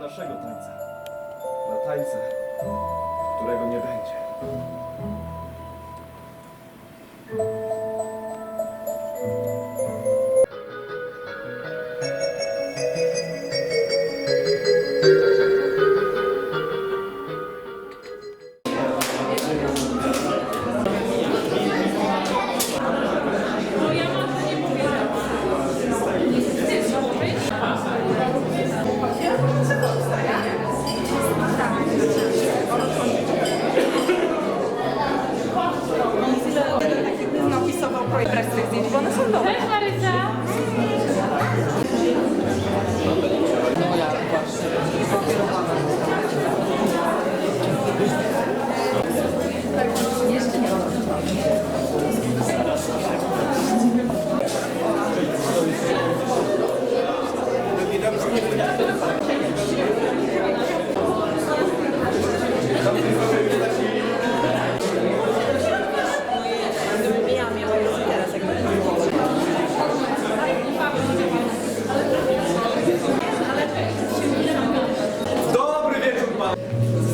naszego tańca. Na tańca, którego nie będzie. napisował Dobry wieczór.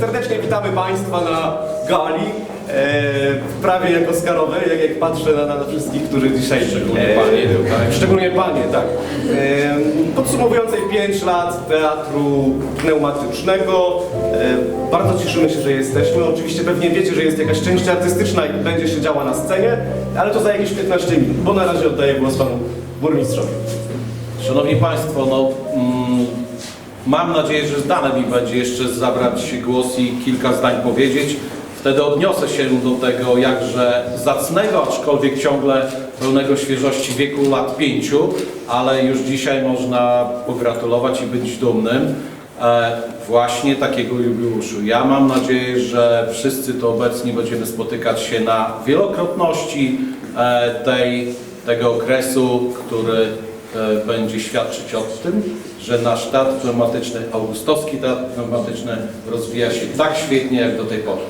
Serdecznie witamy Państwa na gali. E, prawie jak Oscarowej, jak, jak patrzę na, na wszystkich, którzy dzisiaj... Szczególnie panie tutaj. Szczególnie Panie, tak. E, podsumowującej 5 lat teatru pneumatycznego. E, bardzo cieszymy się, że jesteśmy. Oczywiście pewnie wiecie, że jest jakaś część artystyczna i będzie się działa na scenie, ale to za jakieś 15 minut, bo na razie oddaję głos Panu Burmistrzowi. Szanowni Państwo, no, mm, mam nadzieję, że zdane mi będzie jeszcze zabrać głos i kilka zdań powiedzieć. Wtedy odniosę się do tego jakże zacnego, aczkolwiek ciągle pełnego świeżości wieku lat pięciu, ale już dzisiaj można pogratulować i być dumnym e, właśnie takiego jubileuszu. Ja mam nadzieję, że wszyscy tu obecni będziemy spotykać się na wielokrotności e, tej, tego okresu, który e, będzie świadczyć o tym, że nasz teatr pneumatyczny, augustowski teatr pneumatyczny rozwija się tak świetnie jak do tej pory.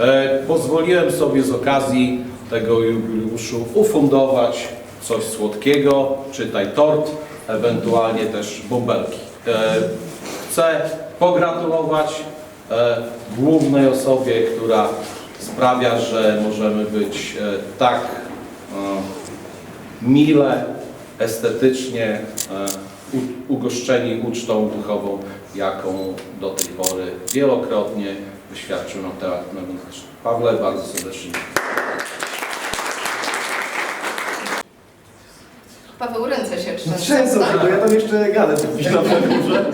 E, Pozwoliłem sobie z okazji tego jubileuszu ufundować coś słodkiego, czytaj tort, ewentualnie też bąbelki. E, Chcę pogratulować e, głównej osobie, która sprawia, że możemy być tak mile, estetycznie ugoszczeni ucztą duchową, jaką do tej pory wielokrotnie wyświadczył nam teatr pneumatyczny. Pawle, bardzo serdecznie. Paweł, ręce się trzęsą. Trzęsą się, bo ja tam jeszcze gadę na górze.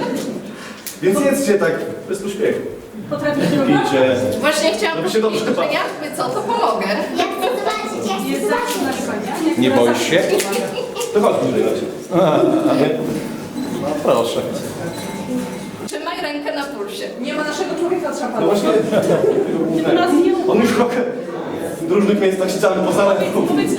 Więc jedzcie tak, bez pośpiechu. Pijcie. Właśnie chciałam Żeby się powiedzieć, dobrze że jakby co, to pomogę. Ja chcę zobaczyć, ja chcę zobaczyć. Nie boisz się? To chodź tutaj macie. No proszę. Trzymaj rękę na pulsie. Nie ma naszego człowieka, trzeba No właśnie. On już trochę w różnych miejscach ściany po całym Powiedz.